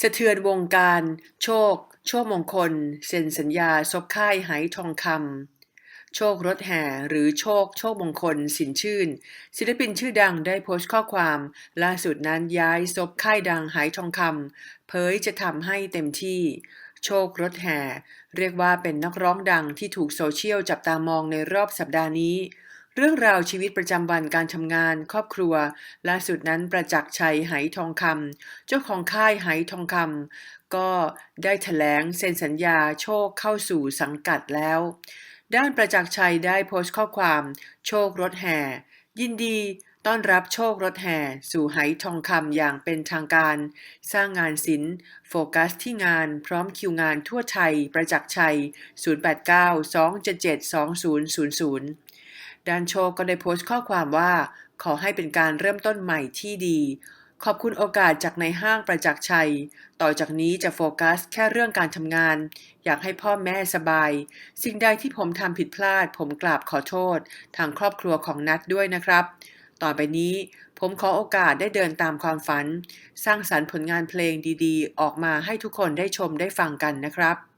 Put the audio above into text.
สะเทือนวงการ โชค โชคมงคล เซ็นสัญญาซบค่ายไหทองคำ โชครถแห่หรือโชค โชคมงคล สินชื่น ศิลปินชื่อดังได้โพสต์ข้อความ ล่าสุดนั้นย้ายซบค่ายดังไหทองคำเผยจะทำให้เต็มที่ โชครถแห่ เรียกว่าเป็นนักร้องดังที่ถูกโซเชียลจับตามองในรอบสัปดาห์นี้ เรื่องราวชีวิตประจำวันการทำงาน ครอบครัว ล่าสุดนั้นประจักษ์ชัยไหทองคำเจ้าของค่ายไหทองคำก็ได้แถลงเซ็นสัญญาโชคเข้าสู่สังกัดแล้ว ด้านประจักษ์ชัยได้โพสต์ข้อความโชครถแห่ ยินดีต้อนรับโชครถแห่ สู่ไหทองคำอย่างเป็นทางการ สร้างงานศิลป์ โฟกัสที่งานพร้อมคิวงานทั่วไทย ประจักษ์ชัย 089-277-2000 ด้านโชคก็ได้โพสต์ข้อความว่า ขอให้เป็นการเริ่มต้นใหม่ที่ดี ขอบคุณโอกาสจากในห้างประจักษ์ชัย ต่อจากนี้จะโฟกัสแค่เรื่องการทำงาน อยากให้พ่อแม่สบาย สิ่งใดที่ผมทำผิดพลาด ผมกราบขอโทษ ทางครอบครัวของนัดด้วยนะครับ ต่อไปนี้ผมขอโอกาสได้เดินตามความฝัน สร้างสรรค์ผลงานเพลงดีๆ ออกมาให้ทุกคนได้ชมได้ฟังกันนะครับ